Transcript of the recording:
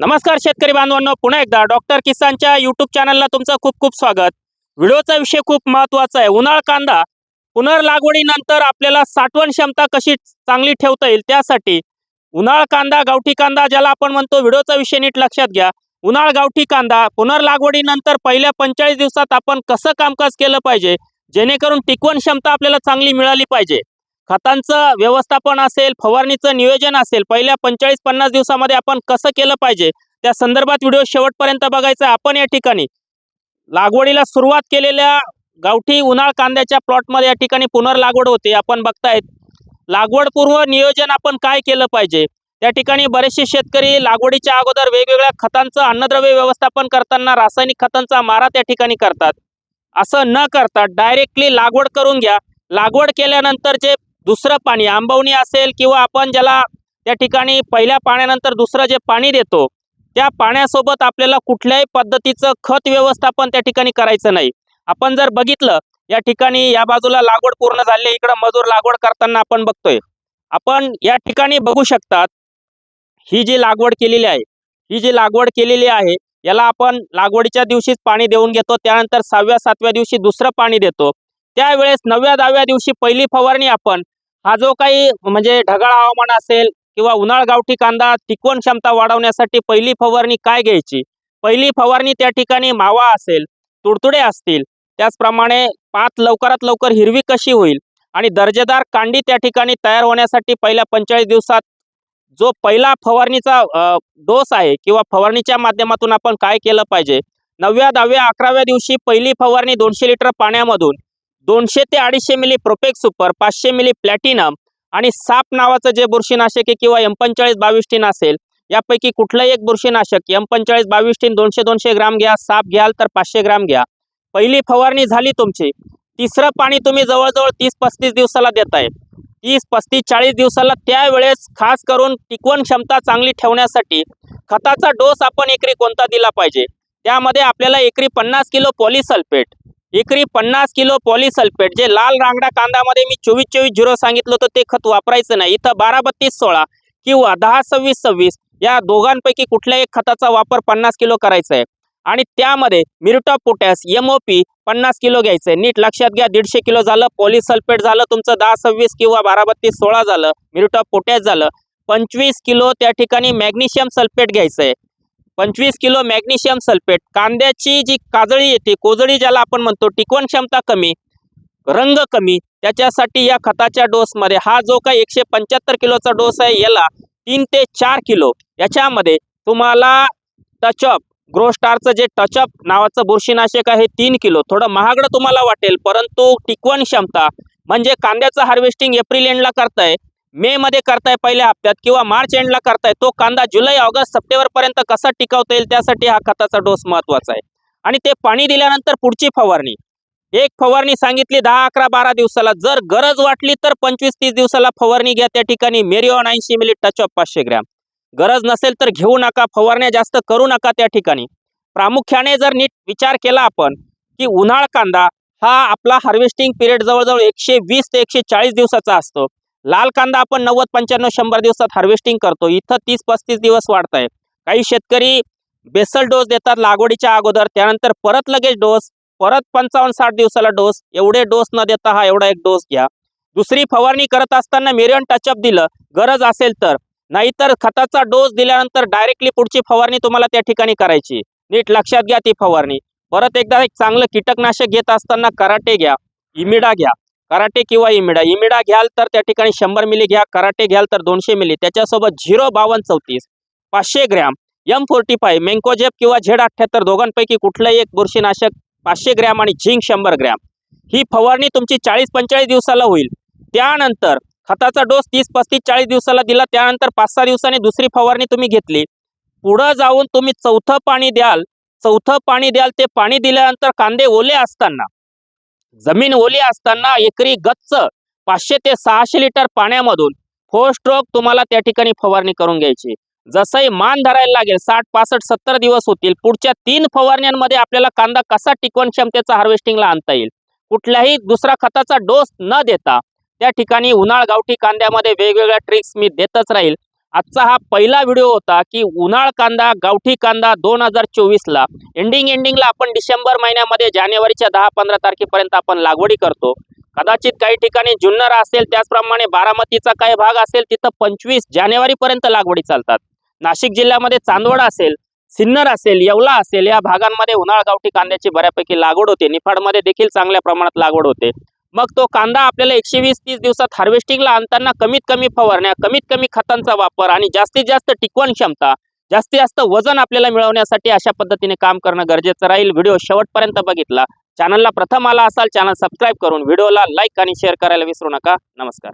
नमस्कार शेतकरी बांधवांनो पुन्हा एकदा डॉक्टर किसानच्या युट्यूब चॅनलला तुमचं खूप खूप स्वागत. व्हिडिओचा विषय खूप महत्त्वाचा आहे. उन्हाळ कांदा पुनर्लागवडीनंतर आपल्याला साठवण क्षमता कशी चांगली ठेवता येईल त्यासाठी उन्हाळ कांदा गावठी कांदा ज्याला आपण म्हणतो व्हिडिओचा विषय नीट लक्षात घ्या. उन्हाळ गावठी कांदा पुनर्लागवडीनंतर पहिल्या पंचेचाळीस दिवसात आपण कसं कामकाज केलं पाहिजे? जेणेकरून टिकवण क्षमता आपल्याला चांगली मिळाली पाहिजे. खतांचं व्यवस्थापन असेल फवारणीचं नियोजन असेल पहिल्या पंचेचाळीस पन्नास दिवसामध्ये आपण कसं केलं पाहिजे? त्या संदर्भात व्हिडिओ शेवटपर्यंत बघायचा आपण या ठिकाणी लागवडीला सुरुवात केलेल्या गावठी उन्हाळ कांद्याच्या प्लॉटमध्ये या ठिकाणी पुनर्लागवड होते. आपण बघतायत लागवडपूर्व नियोजन आपण काय केलं पाहिजे? त्या ठिकाणी बरेचसे शेतकरी लागवडीच्या अगोदर वेगवेगळ्या खतांचं अन्नद्रव्य व्यवस्थापन करताना रासायनिक खतांचा मारा त्या ठिकाणी करतात. असं न करता डायरेक्टली लागवड करून घ्या. लागवड केल्यानंतर जे दुसरं पाणी आंबवणी असेल किंवा आपण ज्याला त्या ठिकाणी पहिल्या पाण्यानंतर दुसरं जे पाणी देतो त्या पाण्यासोबत आपल्याला कुठल्याही पद्धतीचं खत व्यवस्थापन त्या ठिकाणी करायचं नाही. आपण जर बघितलं या ठिकाणी या बाजूला लागवड पूर्ण झाली इकडं मजूर लागवड करताना आपण बघतोय. आपण या ठिकाणी बघू शकतात ही जी लागवड केलेली आहे ही जी लागवड केलेली आहे याला आपण लागवडीच्या दिवशीच पाणी देऊन घेतो त्यानंतर सहाव्या सातव्या दिवशी दुसरं पाणी देतो. त्यावेळेस नवव्या दहाव्या दिवशी पहिली फवारणी आपण हा जो काही म्हणजे ढगाळ हवामान असेल किंवा उन्हाळ गावठी कांदा टिकवण क्षमता वाढवण्यासाठी पहिली फवारणी काय घ्यायची? पहिली फवारणी त्या ठिकाणी मावा असेल तुडतुडे असतील त्याचप्रमाणे पात लवकरात लवकर हिरवी कशी होईल आणि दर्जेदार कांडी त्या ठिकाणी तयार होण्यासाठी पहिल्या पंचेचाळीस दिवसात जो पहिला फवारणीचा डोस आहे किंवा फवारणीच्या माध्यमातून आपण काय केलं पाहिजे? नवव्या दहाव्या अकराव्या दिवशी पहिली फवारणी दोनशे लिटर पाण्यामधून दोनशे ते अडीचशे मिली प्रोपेक सुपर पाचशे मिली प्लॅटिनम आणि साप नावाचं जे बुरशीनाशक आहे किंवा एम पंचेचाळीस बावीस टीन असेल यापैकी कुठलंही एक बुरशीनाशक एम पंचेचाळीस बावीस टीन दोनशे दोनशे ग्राम घ्या साप घ्याल तर पाचशे ग्राम घ्या. पहिली फवारणी झाली तुमची. तिसरं पाणी तुम्ही जवळजवळ तीस पस्तीस दिवसाला देताय. तीस पस्तीस चाळीस दिवसाला त्यावेळेस खास करून टिकवण क्षमता चांगली ठेवण्यासाठी खताचा डोस आपण एकरी कोणता दिला पाहिजे? त्यामध्ये आपल्याला एकरी पन्नास किलो पॉलिसल्फेट एकरी पन्नास किलो पॉलिसल्फेट जे लाल रांगडा कांद्यामध्ये मी चोवीस चोवीस झिरो सांगितलं होतं ते खत वापरायचं नाही. इथं बारा बत्तीस सोळा किंवा दहा सव्वीस सव्वीस या दोघांपैकी कुठल्याही एक खताचा वापर पन्नास किलो करायचा आहे. आणि त्यामध्ये मिरिटॉप पोटॅस एम ओ पी पन्नास किलो घ्यायचं आहे. नीट लक्षात घ्या दीडशे किलो झालं पॉलिसल्फेट झालं तुमचं दहा सव्वीस किंवा बारा बत्तीस सोळा झालं मिरिटॉप पोटॅस झालं पंचवीस किलो त्या ठिकाणी मॅग्नेशियम सल्फेट घ्यायचं आहे. पंचवीस किलो मॅग्नेशियम सल्फेट. कांद्याची जी काजळी येते कोजळी ज्याला आपण म्हणतो टिकवण क्षमता कमी रंग कमी त्याच्यासाठी या खताच्या डोसमध्ये हा जो काही एकशे पंच्याहत्तर किलोचा डोस आहे याला तीन ते चार किलो. याच्यामध्ये तुम्हाला टचअप ग्रोस्टारचं जे टचअप नावाचं बुरशीनाशक आहे तीन किलो. थोडं महागडं तुम्हाला वाटेल परंतु टिकवण क्षमता म्हणजे कांद्याचं हार्वेस्टिंग एप्रिल एंडला करताय मे मध्ये करताय पहिल्या हप्त्यात किंवा मार्च एंडला करताय तो कांदा जुलै ऑगस्ट सप्टेंबर पर्यंत कसा टिकवता येईल त्यासाठी हा खताचा डोस महत्त्वाचा आहे. आणि ते पाणी दिल्यानंतर पुढची फवारणी. एक फवारणी सांगितली दहा अकरा बारा दिवसाला. जर गरज वाटली तर पंचवीस तीस दिवसाला फवारणी घ्या. त्या ठिकाणी मेरिओन ऐंशी मिली टच ऑफ पाचशे ग्रॅम. गरज नसेल तर घेऊ नका. फवारण्या जास्त करू नका त्या ठिकाणी. प्रामुख्याने जर नीट विचार केला आपण की उन्हाळ कांदा हा आपला हार्वेस्टिंग पिरियड जवळजवळ एकशे वीस ते एकशे चाळीस दिवसाचा असतो. लाल कांदा आपण नव्वद पंच्याण्णव शंभर दिवसात हार्वेस्टिंग करतो. इथं तीस पस्तीस दिवस वाढत आहे काही शेतकरी बेसल डोस देतात लागवडीच्या अगोदर त्यानंतर परत लगेच डोस परत पंचावन्न साठ दिवसाला डोस एवढे डोस न देता हा एवढा एक डोस घ्या. दुसरी फवारणी करत असताना मेरियन टचअप दिलं गरज असेल तर. नाहीतर खताचा डोस दिल्यानंतर डायरेक्टली पुढची फवारणी तुम्हाला त्या ठिकाणी करायची. नीट लक्षात घ्या ती फवारणी. परत एकदा एक चांगलं कीटकनाशक घेत असताना कराटे घ्या इमिडा घ्या. कराटे किंवा इमिडा. इमिडा घ्याल तर त्या ठिकाणी शंभर मिली घ्या. कराटे घ्याल तर दोनशे मिली. त्याच्यासोबत झिरो बावन्न चौतीस पाचशे gram M forty five mancozeb किंवा झेड अठ्ठ्याहत्तर दोघांपैकी कुठलंही एक बुरशीनाशक पाचशे ग्रॅम आणि झिंक शंभर ग्रॅम. ही फवारणी तुमची चाळीस पंचेचाळीस दिवसाला होईल. त्यानंतर खताचा डोस तीस पस्तीस चाळीस दिवसाला दिला. त्यानंतर पाच सहा दिवसांनी दुसरी फवारणी तुम्ही घेतली. पुढं जाऊन तुम्ही चौथं पाणी द्याल. चौथं पाणी द्याल. ते पाणी दिल्यानंतर कांदे ओले असताना जमीन ओली असताना एकरी गच्च पाचशे ते सहाशे लिटर पाण्यामधून फोर स्ट्रोक तुम्हाला त्या ठिकाणी फवारणी करून घ्यायची. जसंही मान धरायला लागेल साठ पासष्ट सत्तर दिवस होतील पुढच्या तीन फवारण्यांमध्ये आपल्याला कांदा कसा टिकवण क्षमतेचा हार्वेस्टिंगला आणता येईल? कुठल्याही दुसरा खताचा डोस न देता त्या ठिकाणी उन्हाळ गावठी कांद्यामध्ये वेगवेगळ्या ट्रिक्स मी देतच राहील. आजचा हा पहिला व्हिडिओ होता की उन्हाळ कांदा गावठी कांदा दोन हजार चोवीसला एंडिंग एंडिंगला आपण डिसेंबर महिन्यामध्ये जानेवारीच्या दहा पंधरा तारखेपर्यंत आपण लागवडी करतो. कदाचित काही ठिकाणी जुन्नर असेल त्याचप्रमाणे बारामतीचा काही भाग असेल तिथं पंचवीस जानेवारीपर्यंत लागवडी चालतात. नाशिक जिल्ह्यामध्ये चांदवड असेल सिन्नर असेल येवला असेल या भागांमध्ये उन्हाळ गावठी कांद्याची बऱ्यापैकी लागवड होते. निफाडमध्ये देखील चांगल्या प्रमाणात लागवड होते. मग तो कांदा आपल्याला एकशे वीस तीस दिवसात हार्वेस्टिंगला आणताना कमीत कमी फवारण्या कमीत कमी खतांचा वापर आणि जास्तीत जास्त टिकवण क्षमता जास्तीत जास्त वजन आपल्याला मिळवण्यासाठी अशा पद्धतीने काम करणं गरजेचं राहील. व्हिडिओ शेवटपर्यंत बघितला. चॅनलला प्रथम आला असाल चॅनल सबस्क्राईब करून व्हिडिओला लाईक आणि शेअर करायला विसरू नका. नमस्कार.